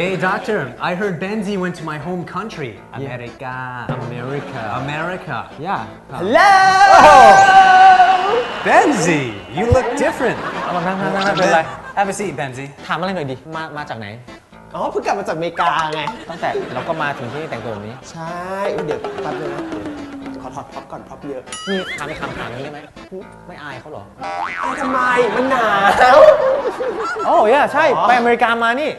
doctor, I heard Benzi went to my home country, America. America America. yeah แล้ว Benzi, you look different. เอามานั่งนั่งนั่งนั่งเป็นไร Have a seat, Benzi. ถามอะไรหน่อยดิ มา มาจากไหน อ๋อเพิ่งกลับมาจากอเมริกาไง ตั้งแต่เราก็มาถึงที่แต่งตัวแบบนี้ ใช่อุ๊ยเดี๋ยวแป๊บนึงนะ เดี๋ยวขอถอดพ็อปก่อนพ็อปเยอะนี่ถามอีกคำถามนึงได้ไหมไม่อายเขาเหรอเอ้ยทำไมมันหนาว โอ้ยใช่ไปอเมริกามานี่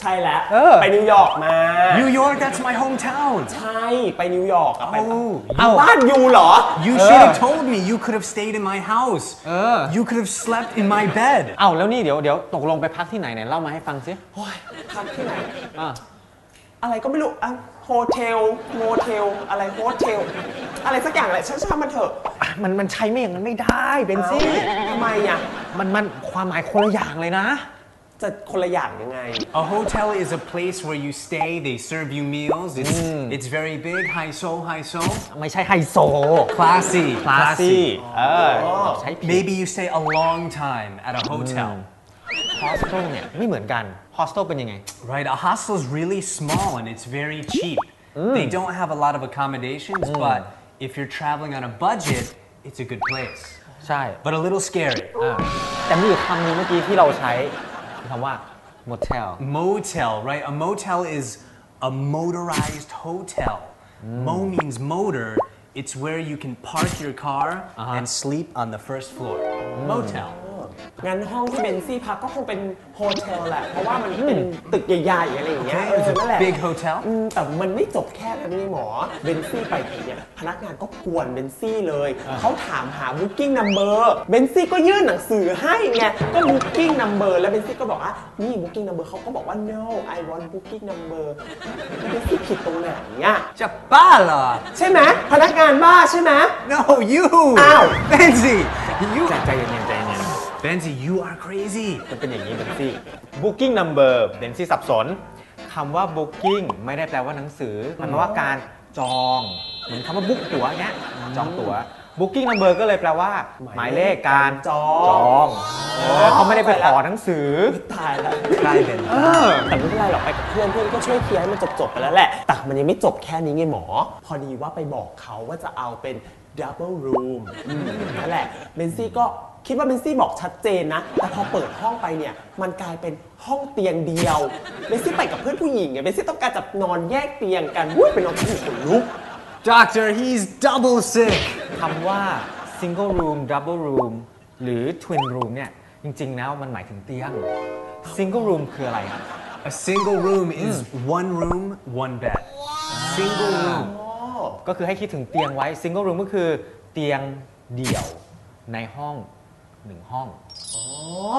ใช่แล้วเออ ไปนิวยอร์กมา New York, that's my hometown. ใช่ไปนิวยอร์กอะไป Oh, เอาบ้านยูเหรอ you Uh. should have told me. You could have stayed in my house. Uh. You could have slept in my bed. เอ้าแล้วนี่เดี๋ยวเดี๋ยวตกลงไปพักที่ไหนไหนเล่ามาให้ฟังสิโอ้ยพักที่ไหนอะ อะไรก็ไม่รู้อะโฮเทลโมเทลอะไรโฮเทลอะไรสักอย่างแหละช่างๆมันเถอะมันมันใช้ไม่อย่างนั้นไม่ได้เบนซี่เอ้าทำไมอะมันมันความหมายคนละอย่างเลยนะ จะคนละอย่างยังไง A hotel is a place where you stay. They serve you meals. It's it's very big, high so, high so, ไม่ใช่ไฮโซ classy, คลาสซี่เออใช้ผิด Maybe you stay a long time at a hotel. ฮอสเทลเนี่ยไม่เหมือนกันฮอสเทลเป็นยังไง Right, a hostel is really small and it's very cheap. They don't have a lot of accommodations, but if you're traveling on a budget, it's a good place. ใช่ But a little scary. อ่าแต่มีอยู่คำหนึงเมื่อกี้ที่เราใช้คือคำว่า motel Motel, right? A motel is a motorized hotel. Mo means motor. It's where you can park your car and sleep on the first floor. Motel. งั้นห้องที่เบนซี่พักก็คงเป็นโฮเทลแหละ เพราะว่ามันเป็นตึกใหญ่ๆอะไรอย่างเงี้ย Okay, เอ it's อนั่นแห a ละ big hotel. อืมแต่มันไม่จบแค่นั้นนี่หมอ เบนซี่ไปทีเนี่ยพนักงานก็กวนเบนซี่เลย เขาถามหา booking number เบนซี่ก็ยื่นหนังสือให้ไง ก็ booking number แล้วเบนซี่ก็บอกว่า นี่ booking number เขาก็บอกว่า no I want booking number แล้วเบนซี่ผิดตรงไหนอะ Chapala! ใช่ไหมพนักงานบ้าใช่ไหม No, you! Ow. Benzi! You ใจใจเย็นๆใจเย็น Benzi, you are crazy. ๆมันเป็นอย่างนี้เบนซี่ booking number เบนซี่สับสนคำว่า booking ไม่ได้แปลว่าหนังสือมันแปลว่าการจองเหมือนคำว่า book ตั๋วเงี้ยจองตั๋ว booking number ก็เลยแปลว่า หมายเลขการจองจองเออเขาไม่ได้ไปขอหนังสือ ตายแล้ว Try Benzi. แต่ไม่เป็นไรหรอกไปกับเพื่อนเพื่อนก็ช่วยเคลียร์ให้มันจบๆไปแล้วแหละแต่มันยังไม่จบแค่นี้ไงหมอ พอดีว่าไปบอกเขาว่าจะเอาเป็น double room อืมนั่นแหละเบนซี่ก็คิดว่าเบนซี่บอกชัดเจนนะ แต่พอเปิดห้องไปเนี่ย มันกลายเป็นห้องเตียงเดียวเบนซี่ไปกับเพื่อนผู้หญิงไงเบนซี่ต้องการจะนอนแยกเตียงกันอุ้ยเป็นนอนที่ขนลุก Doctor, he's double sick. คำว่า single room double room หรือ twin room เนี่ย จริงๆ แล้วมันหมายถึงเตียง single room คืออะไรครับ A single room is one room, one bed. Single room. ก็คือให้คิดถึงเตียงไว้ single room ก็คือเตียงเดี่ยวในห้องหนึ่งห้องอ๋อ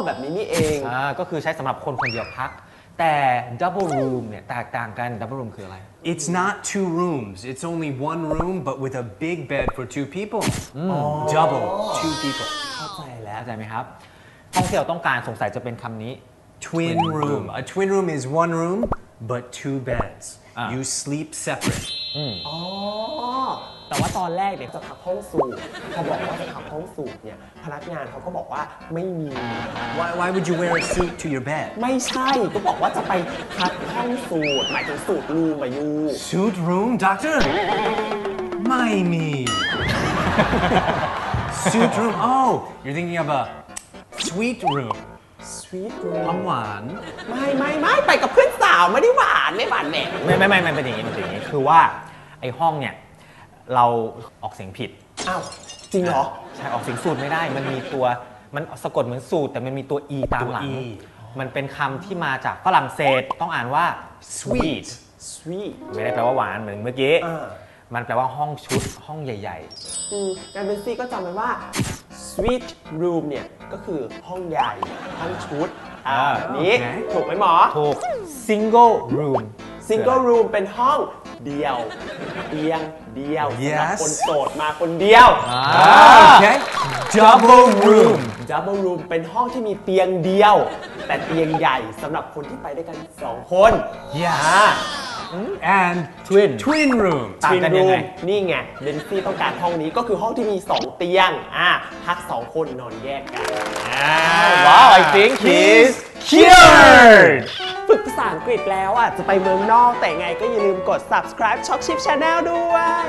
แบบนี้นี่เองอ่าก็คือใช้สำหรับคนคนเดียวพัก แต่ double room เนี่ยแตกต่างกัน double room คืออะไร It's not two rooms. It's only one room, but with a big bed for two people. Double, two people. เข้าใจแล้วเข้าใจไหมครับห้องที่เราต้องการสงสัยจะเป็นคำนี้ Twin room. A twin room is one room, but two beds. Ah. You sleep separate. อ๋อ แต่ว่าตอนแรกเนี่ยจะพักห้องสูตรพอบอกว่าจะพักห้องสูตรเนี่ย พนักงานเขาก็บอกว่าไม่มี Why, why would you wear a suit to your bed? ไม่ใช่ ก็บอกว่าจะไปพักห้องสูตร หมายถึงสูตรรูมอะยู Suit room, doctor? My me. Suit room. Oh, you're thinking of a sweet room. สวีทรูมความหวาน ไม่ไม่ไม่ไปกับเพื่อนสาวไม่ได้หวานไม่หวานแหน่ไม่ไม่ไม่มันเป็นอย่างนี้มันเป็นอย่างนี้คือว่าไอ้ห้องเนี่ยเราออกเสียงผิดอ้าวจริงเหรอใช่ออกเสียงสูตรไม่ได้ มันมีตัวมันสะกดเหมือนสูตรแต่มันมีตัว e ตามหลังตัว E มันเป็นคำที่มาจากฝรั่งเศสต้องอ่านว่า sweet สวีทไม่ได้แปลว่าหวานเหมือนเมื่อกี้อ่ามันแปลว่าห้องชุดห้องใหญ่อืมงานเบนซี่ก็จำไว้ว่า sweet room เนี่ย ก็คือห้องใหญ่ ห้องชุดอ่าอ่าแบบนี้ โอเค ถูกไหมหมอๆถูก single room single room เป็นห้องเดียวเตียงเดียวสำหรับ Yes คนโสดมาคนเดียว Okay. Double room. double room เป็นห้องที่มีเตียงเดียว แต่เตียงใหญ่สำหรับคนที่ไปด้วยกันสองคน Yes. And Twin. Twin room. ต่างกันยังไง นี่ไงเบนซี่ต้องการห้องนี้ก็คือห้องที่มี 2 เตียง อะพัก 2 คนนอนแยกกันว้าว I think he's cured ฝึกภาษาอังกฤษแล้วอะจะไปเมืองนอกแต่ไงก็อย่าลืมกด subscribe Shop Ship Channel ด้วย